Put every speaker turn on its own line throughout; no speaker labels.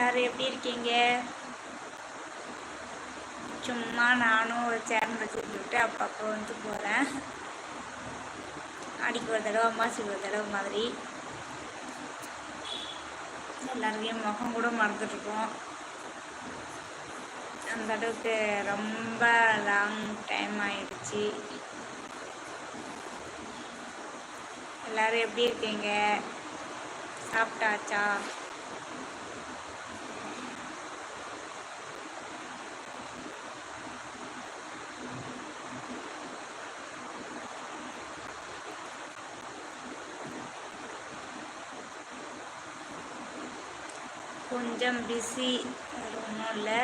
எல்லாரும் எப்படி இருக்கீங்க? சும்மா நானும் ஒரு சேனல் வச்சுக்கிட்டு அப்பப்போ வந்து போகிறேன் அடிக்கு ஒரு தடவை அம்மாசிக்கு ஒரு தடவை மாதிரி. எல்லாருக்கையும் முகம் கூட மறந்துட்டுருக்கோம். அந்த அளவுக்கு ரொம்ப லாங் டைம் ஆயிடுச்சு. எல்லாரும் எப்படி இருக்கீங்க? சாப்பிட்டாச்சா? கொஞ்சம் பிஸி வேறு ஒன்றும் இல்லை.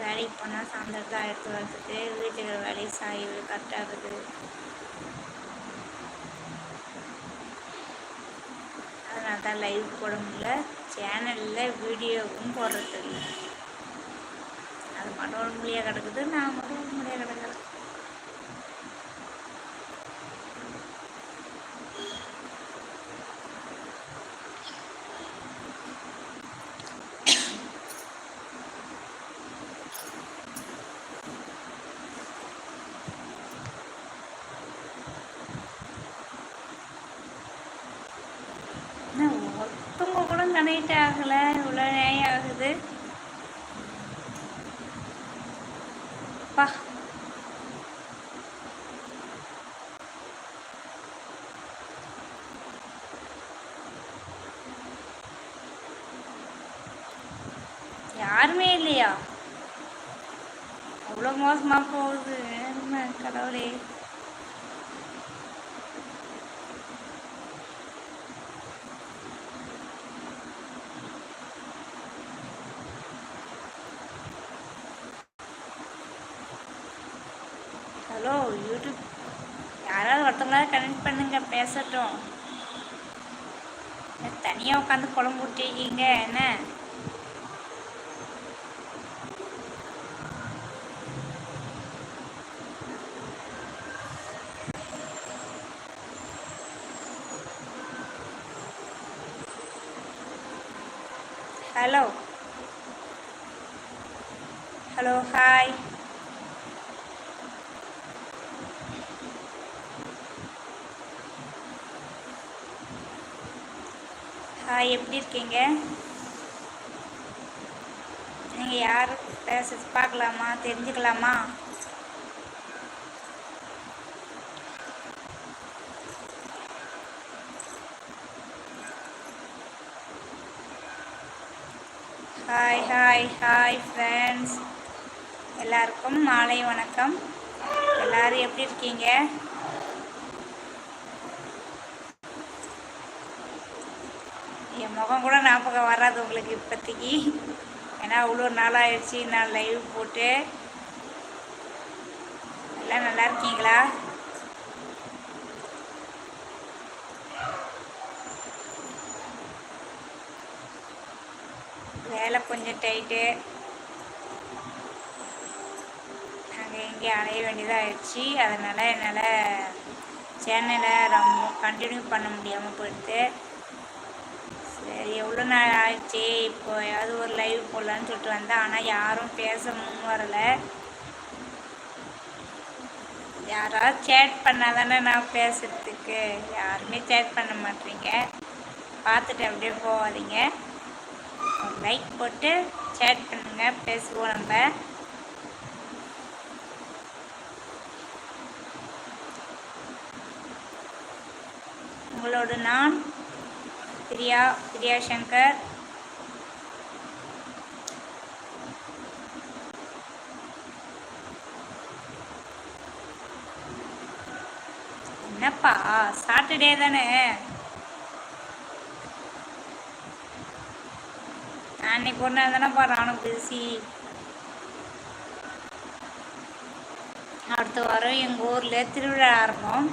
வேலைக்கு போனால் சாயந்தரத்தில் தான் எடுத்து வர்றதுக்கு வீட்டுக்கு வேலை சாய்வு கரெக்டாக இருக்குது அதனால தான் லைவ் போட முடியல. சேனலில் வீடியோவும் போடுறது இல்லை. அது மட்டும் ஒரு கிடக்குது நான் மட்டும் ஒரு முடியாக கிடக்குறேன் என்ன ஒருத்தவங்க கனெக்ட் ஆகலை இவ்வளோ நேரம் ஆகுது பா. யாருமே இல்லையா? அவ்வளோ மோசமாக போகுது. என்ன கடவுளே ஹலோ யூடியூப் யாராவது உட்காந்துங்க பேசட்டும். தனியாக உட்காந்து குழம்பு விட்டுருக்கீங்க என்ன? ஹலோ. Hello hi. ஹாய் எப்படி இருக்கீங்க? நீங்கள் யார்? பேச பார்க்கலாமா? தெரிஞ்சுக்கலாமா? ஹாய் ஹாய் ஹாய் ஃப்ரெண்ட்ஸ் எல்லாருக்கும் மாலை வணக்கம். எல்லாரும் எப்படி இருக்கீங்க என் முகம் கூட ஞாபகம் வராது உங்களுக்கு இப்போதைக்கு. ஏன்னா அவ்வளோ நாளாகிடுச்சு நான் லைவ் போட்டு. எல்லாம் நல்லா இருக்கீங்களா? வேலை கொஞ்சம் டைட்டு நாங்கள் எங்கேயும் அலைய வேண்டியதாக ஆயிடுச்சு அதனால் என்னால் சேனலை ரொம்ப கண்டினியூ பண்ண முடியாமல் போயிடுது. சரி எவ்வளோ நாள் ஆயிடுச்சு இப்போ ஏதாவது ஒரு லைவ் போடலான்னு சொல்லிட்டு வந்தேன். ஆனால் யாரும் பேச முன் வரலை. யாராவது சேட் பண்ணால் தானே நான் பேசுறதுக்கு. யாருமே சேட் பண்ண மாட்டீங்க. பார்த்துட்டு அப்படியே போகாதீங்க. லைக் போட்டு சேட் பண்ணுங்க. பேசுவோம் நம்ம. உங்களோட நான் பிரியா பிரியா சங்கர் என்னப்பா சாட்டர்டே தானே? அன்னைக்கு ஒன்று தானேப்பா நானும் பேசி அடுத்த வாரம் எங்கள் ஊரில் திருவிழா ஆரம்பம்.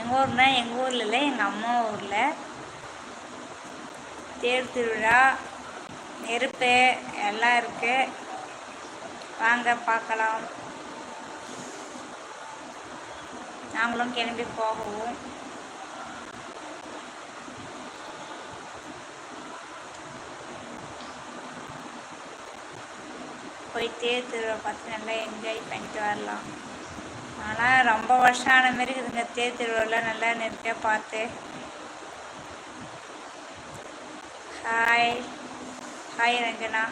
எங்கள் ஊர்னால் எங்கள் ஊரில் இல்லை எங்கள் அம்மா ஊரில். தேர் திருவிழா நெருப்பு எல்லாம் இருக்குது வாங்க பார்க்கலாம். நாங்களும் கிளம்பி போகவும். போய் தேர் திருவிழா பார்த்து நல்லா என்ஜாய் பண்ணிட்டு வரலாம். ஆனால் ரொம்ப வருஷம் ஆன மாரி இருக்குதுங்க. தேர் திருவிழாவில் நல்லா நெருக்கியாக பார்த்து. ஹாய் ஹாய் ரஞ்சனா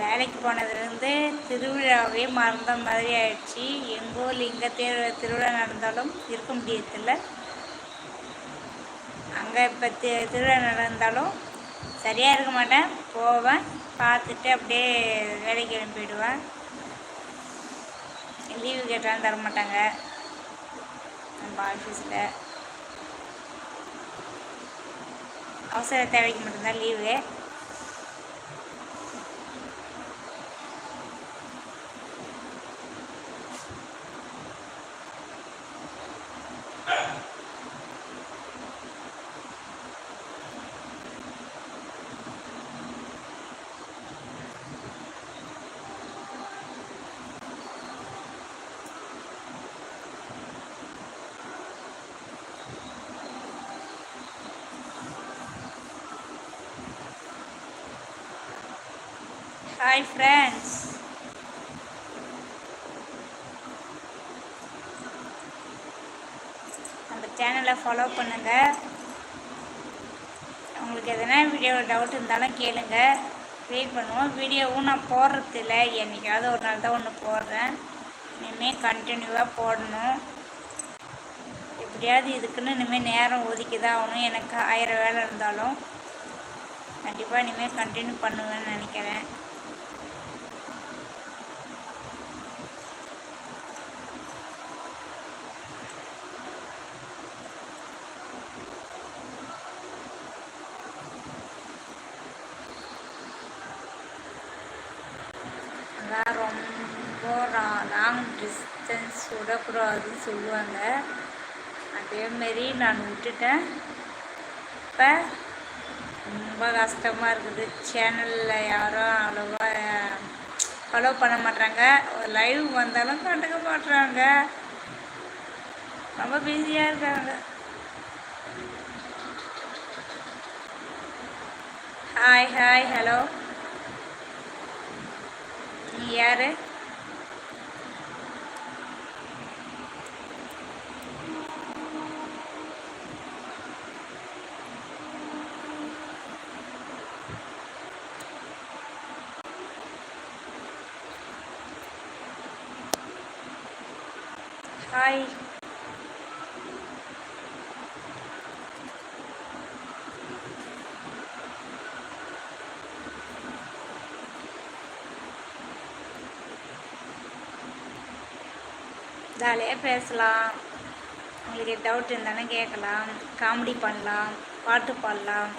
வேலைக்கு போனதுலேருந்து திருவிழாவே மறந்த மாதிரி ஆயிடுச்சு. எங்கள் ஊரில் இங்கே தேர் திருவிழா நடந்தாலும் இருக்க முடியறதில்ல. அங்கே இப்போ தி திருவிழா நடந்தாலும் சரியாக இருக்க மாட்டேன். போவேன் பார்த்துட்டு அப்படியே வேலைக்கு கிளம்பிடுவேன். லீவு கேட்டாலும் தர மாட்டாங்க. நம்ம ஆஃபீஸில் அவசர தேவைக்கு மட்டும்தான் லீவு ஹாய் ஃப்ரெண்ட்ஸ் நம்ம சேனலை ஃபாலோ பண்ணுங்கள் உங்களுக்கு எதனா வீடியோ டவுட் இருந்தாலும் கேளுங்க. வெயிட் பண்ணுவோம். வீடியோவும் நான் போடுறது இல்லை என்றைக்காவது ஒரு நாள் தான் ஒன்று போடுறேன். இனிமேல் கண்டினியூவாக போடணும். எப்படியாவது இதுக்குன்னு இனிமேல் நேரம் ஒதுக்கி தான் ஆகணும். எனக்கு ஆயிரம் வேலை இருந்தாலும் கண்டிப்பாக இனிமேல் கண்டினியூ பண்ணுவேன்னு நினைக்கிறேன் அதான் ரொம்ப லாங் டிஸ்டன்ஸ் விடக்கூடாதுன்னு சொல்லுவாங்க. அதேமாரி நான் விட்டுட்டேன். இப்போ ரொம்ப கஷ்டமாக இருக்குது. சேனலில் யாரும் அவ்வளோவா ஃபாலோ பண்ண மாட்டாங்க லைவ் வந்தாலும் கண்டுக்க மாட்டுறாங்க ரொம்ப பிஸியாக இருக்காங்க. ஹாய் ஹாய் ஹலோ நீ யாரு ஹாய் ஜாலியாக பேசலாம். உங்களுக்கு டவுட் இருந்தாலும் கேட்கலாம். காமெடி பண்ணலாம். பாட்டு பாடலாம்.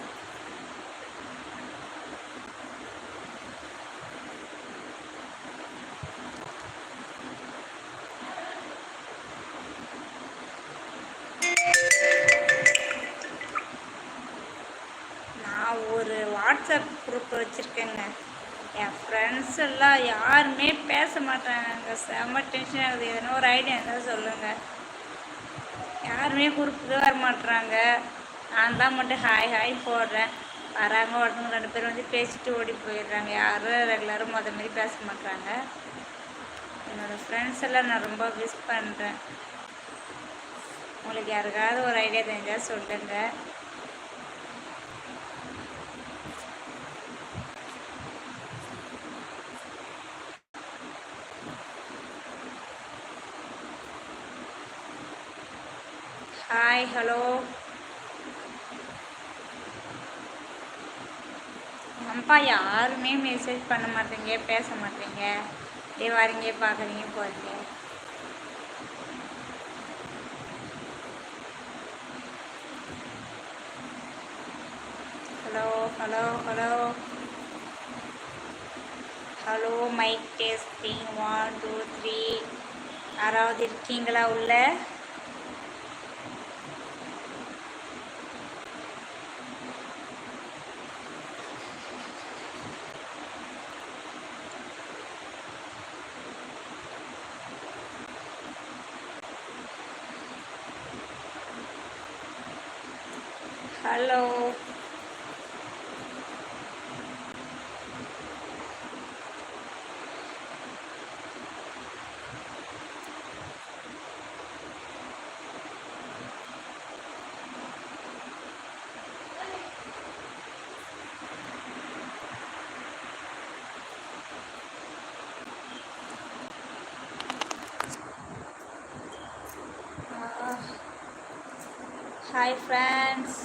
நான் ஒரு வாட்ஸ்அப் குரூப் வச்சுருக்கேங்க என் ஃப்ரெண்ட்ஸ் எல்லாம் யாருமே பேச மாட்டாங்க. செம்ம டென்ஷன் ஆகுது. எதனா ஒரு ஐடியா இருந்தால் சொல்லுங்கள் யாருமே குரூப்புக்கு வர மாட்டுறாங்க நான் தான் மட்டும் ஹாய் ஹாய் போடுறேன். வராங்க ஒருத்தவங்க ரெண்டு பேரும் வந்து பேசிட்டு ஓடி போயிடுறாங்க. யாரும் ரெகுலரும் முத மாரி பேச மாட்டுறாங்க என்னோடய ஃப்ரெண்ட்ஸ் எல்லாம் நான் ரொம்ப மிஸ் பண்ணுறேன் உங்களுக்கு யாருக்காவது ஒரு ஐடியா தெரிஞ்சால் சொல்லுங்கள் ஹாய் ஹலோ அப்பா யாருமே மெசேஜ் பண்ண மாட்டேங்க பேச மாட்டேங்க. அப்படியே வரீங்க பார்க்குறீங்க போகிறீங்க hello hello hello hello mic testing one two three யாராவது இருக்கீங்களா உள்ள? ஹலோ ஹாய் ஃப்ரெண்ட்ஸ்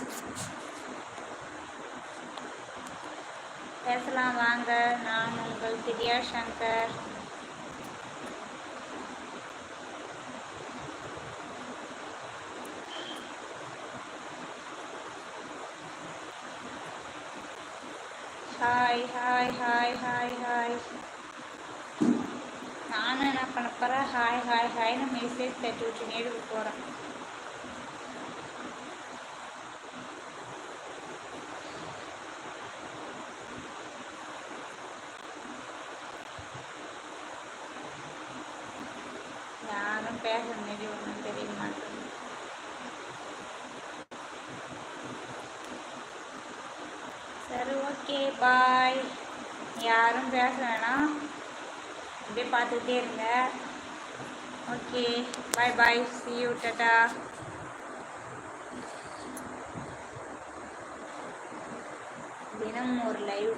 பேசலாம் வாங்க. நான் உங்கள் Divya Shankar. Hi hi hi hi hi நானும் என்ன பண்ண போகிறேன் ஹாய் ஹாய் ஹாய்னு மெசேஜ் தட்டி விட்டு நேருக்கு போகிறேன் யாரும் பேச மாரி ஒன்றும் தெரிய மாட்டேங்குது சரி ஓகே பாய் யாரும் பேச வேணாம். அப்படியே பார்த்துக்கிட்டே இருங்க. Okay bye bye see you ta-ta தினம் ஒரு லைவ்